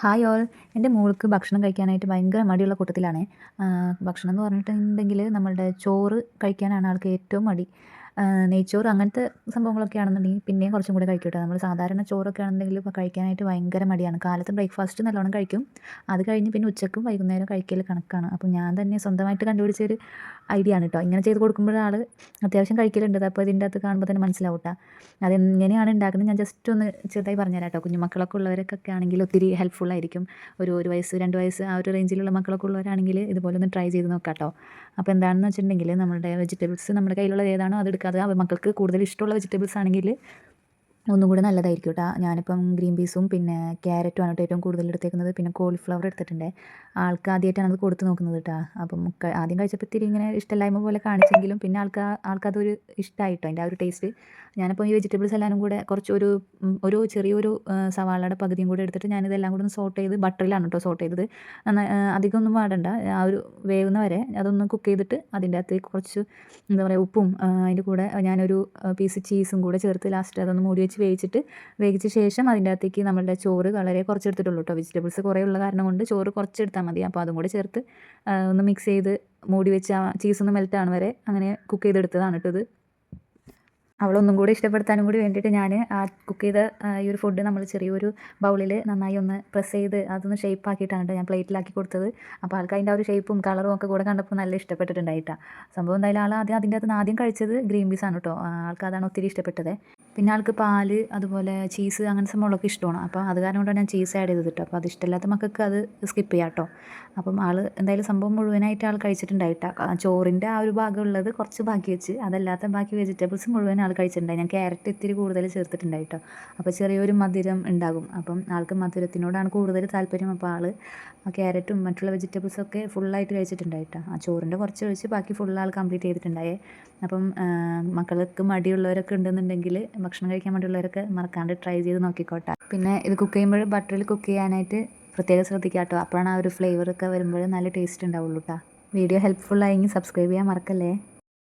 Hi all. എന്റെ മോൾക്ക് ഭക്ഷണം കഴിക്കാനായിട്ട് ഭയങ്കര മടിയുള്ള കൂട്ടത്തിലാണ്. ഭക്ഷണം എന്ന് പറഞ്ഞിട്ടുണ്ടെങ്കിൽ നമ്മളുടെ ചോറ് കഴിക്കാനാണ് ആൾക്ക് ഏറ്റവും മടി. നെയ്ച്ചോറ് അങ്ങനത്തെ സംഭവങ്ങളൊക്കെ ആണെന്നുണ്ടെങ്കിൽ പിന്നെയും കുറച്ചും കൂടെ കഴിക്കും കേട്ടോ. നമ്മൾ സാധാരണ ചോറൊക്കെ ആണെന്നുണ്ടെങ്കിൽ ഇപ്പോൾ കഴിക്കാനായിട്ട് ഭയങ്കര മടിയാണ്. കാലത്ത് ബ്രേക്ക്ഫാസ്റ്റ് നല്ലോണം കഴിക്കും. അത് കഴിഞ്ഞ് പിന്നെ ഉച്ചക്കും വൈകുന്നേരം കഴിക്കൽ കണക്കാണ്. അപ്പോൾ ഞാൻ തന്നെ സ്വന്തമായിട്ട് കണ്ടുപിടിച്ചൊരു ഐഡിയ ആണ് കേട്ടോ. ഇങ്ങനെ ചെയ്ത് കൊടുക്കുമ്പോൾ ആൾ അത്യാവശ്യം കഴിക്കലുണ്ട്. അപ്പോൾ ഇതിന്റെ അകത്ത് കാണുമ്പോൾ തന്നെ മനസ്സിലാവും അത് എങ്ങനെയാണ് ഉണ്ടാക്കുന്നത് ഞാൻ ജസ്റ്റ് ഒന്ന് ചെറുതായി പറഞ്ഞുതരാം കേട്ടോ. കുഞ്ഞുമക്കളൊക്കെ ഉള്ളവരൊക്കെ ആണെങ്കിൽ ഒത്തിരി ഹെൽപ്ഫുൾ ആയിരിക്കും. ഒരു ഒരു വയസ്സ് രണ്ട് വയസ്സ് ആ ഒരു റേഞ്ചിലുള്ള മക്കളൊക്കെ ഉള്ളവരാണെങ്കിൽ ഇതുപോലെ ഒന്ന് ട്രൈ ചെയ്ത് നോക്കാം കേട്ടോ. അപ്പോൾ എന്താണെന്ന് വെച്ചിട്ടുണ്ടെങ്കിൽ നമ്മുടെ വെജിറ്റബിൾസ് നമ്മുടെ കയ്യിലുള്ള ഏതാണോ അത് എടുക്കാതെ മക്കൾക്ക് കൂടുതൽ ഇഷ്ടമുള്ള വെജിറ്റബിൾസ് ആണെങ്കിൽ ഒന്നും കൂടെ നല്ലതായിരിക്കും കേട്ടോ ഞാനിപ്പം ഗ്രീൻ പീസും പിന്നെ ക്യാരറ്റും ആണ് കേട്ടോ ഏറ്റവും കൂടുതൽ എടുത്തേക്കുന്നത്. പിന്നെ കോളിഫ്ലവർ എടുത്തിട്ടുണ്ട്. ആൾക്ക് ആദ്യമായിട്ടാണ് അത് കൊടുത്ത് നോക്കുന്നത് കേട്ടോ അപ്പം ആദ്യം കഴിച്ചപ്പോൾ ഇത്തിരി ഇങ്ങനെ ഇഷ്ടമില്ലായ്മ പോലെ കാണിച്ചെങ്കിലും പിന്നെ ആൾക്ക് ആൾക്കതൊരു ഇഷ്ടമായിട്ടോ അതിന്റെ ആ ഒരു ടേസ്റ്റ്. ഞാനിപ്പോൾ ഈ വെജിറ്റബിൾസ് എല്ലാവരും കൂടെ കുറച്ച് ഒരു ഒരു ചെറിയൊരു സവാളയുടെ പകുതിയും കൂടെ എടുത്തിട്ട് ഞാനിതെല്ലാം കൂടെ ഒന്ന് സോട്ട് ചെയ്ത് ബട്ടറിലാണ് കേട്ടോ സോട്ട് ചെയ്തത്. അധികം ഒന്നും പാടണ്ട ആ ഒരു വേവുന്ന വരെ അതൊന്ന് കുക്ക് ചെയ്തിട്ട് അതിന്റെ അകത്ത് കുറച്ച് എന്താ പറയുക ഉപ്പും അതിന്റെ കൂടെ ഞാനൊരു പീസ് ചീസും കൂടെ ചേർത്ത് ലാസ്റ്റ് അതൊന്ന് മൂടി വെച്ച് വേവിച്ചിട്ട് വേവിച്ച ശേഷം അതിന്റെ അകത്തേക്ക് നമ്മളുടെ ചോറ് വളരെ കുറച്ച് എടുത്തിട്ടുള്ളൂ കേട്ടോ. വെജിറ്റബിൾസ് കുറേ ഉള്ള കാരണം കൊണ്ട് ചോറ് കുറച്ച് എടുത്താൽ മതി. അപ്പോൾ അതും കൂടി ചേർത്ത് ഒന്ന് മിക്സ് ചെയ്ത് മൂടി വെച്ച ചീസ് ഒന്ന് മെൽറ്റ് മെൽറ്റാണ് വരെ അങ്ങനെ കുക്ക് ചെയ്തെടുത്തതാണ് കേട്ടോ ഇത്. അവളൊന്നും കൂടി ഇഷ്ടപ്പെടുത്താനും കൂടി വേണ്ടിയിട്ട് ഞാൻ ആ കുക്ക് ചെയ്ത ഈ ഒരു ഫുഡ് നമ്മൾ ചെറിയൊരു ബൗളിൽ നന്നായി ഒന്ന് പ്രസ് ചെയ്ത് അതൊന്ന് ഷേപ്പ് ആക്കിയിട്ടാണ് ഞാൻ പ്ലേറ്റിലാക്കി കൊടുത്തത്. അപ്പോൾ ആൾക്ക് അതിന്റെ ആ ഒരു ഷേപ്പും കളറും ഒക്കെ കൂടെ കണ്ടപ്പോൾ നല്ല ഇഷ്ടപ്പെട്ടിട്ടുണ്ടായിട്ടാണ് സംഭവം എന്തായാലും ആൾ ആദ്യം അതിന്റെ അകത്ത് ആദ്യം കഴിച്ചത് ഗ്രീൻ പീസാണ് ആണ് കേട്ടോ. ആൾക്ക് അതാണ് ഒത്തിരി ഇഷ്ടപ്പെട്ടത്. പിന്നെ ആൾക്ക് പാൽ അതുപോലെ ചീസ് അങ്ങനത്തെ സംഭവങ്ങളൊക്കെ ഇഷ്ടമാണ്. അപ്പോൾ അത് കാരണം കൊണ്ടാണ് ഞാൻ ചീസ് ആഡ് ചെയ്തത് കേട്ടോ അപ്പോൾ അത് ഇഷ്ടമില്ലാത്ത മക്കൾക്ക് അത് സ്കിപ്പ് ചെയ്യാം കേട്ടോ അപ്പം ആൾ എന്തായാലും സംഭവം മുഴുവനായിട്ട് ആൾ കഴിച്ചിട്ടുണ്ടായിട്ടാ. ചോറിന്റെ ആ ഒരു ഭാഗം ഉള്ളത് കുറച്ച് ബാക്കി വെച്ച് അതല്ലാത്ത ബാക്കി വെജിറ്റബിൾസ് മുഴുവൻ ആൾ കഴിച്ചിട്ടുണ്ടായി. ഞാൻ ക്യാരറ്റ് ഇത്തിരി കൂടുതൽ ചേർത്തിട്ടുണ്ടായി കേട്ടോ അപ്പോൾ ചെറിയൊരു മധുരം ഉണ്ടാകും. അപ്പം ആൾക്ക് മധുരത്തിനോടാണ് കൂടുതൽ താല്പര്യം. അപ്പോൾ ആൾ ക്യാരറ്റും മറ്റുള്ള വെജിറ്റബിൾസൊക്കെ ഫുള്ളായിട്ട് കഴിച്ചിട്ടുണ്ടായിട്ടോ ആ ചോറിന്റെ കുറച്ച് കഴിച്ച് ബാക്കി ഫുൾ ആൾ കംപ്ലീറ്റ് ചെയ്തിട്ടുണ്ടായേ. അപ്പം മക്കൾക്ക് മടിയുള്ളവരൊക്കെ ഉണ്ടെന്നുണ്ടെങ്കിൽ ഭക്ഷണം കഴിക്കാൻ വേണ്ടിയുള്ളവരൊക്കെ മറക്കാണ്ട് ട്രൈ ചെയ്ത് നോക്കിക്കോട്ടെ. പിന്നെ ഇത് കുക്ക് ചെയ്യുമ്പോൾ ബട്ടറിൽ കുക്ക് ചെയ്യാനായിട്ട് പ്രത്യേകം ശ്രദ്ധിക്കുക കേട്ടോ. അപ്പോഴാണ് ആ ഒരു ഫ്ലേവറൊക്കെ വരുമ്പോൾ നല്ല ടേസ്റ്റ് ഉണ്ടാവുള്ളൂ കേട്ടോ വീഡിയോ ഹെൽപ്ഫുൾ ആയെങ്കിൽ സബ്സ്ക്രൈബ് ചെയ്യാൻ മറക്കല്ലേ?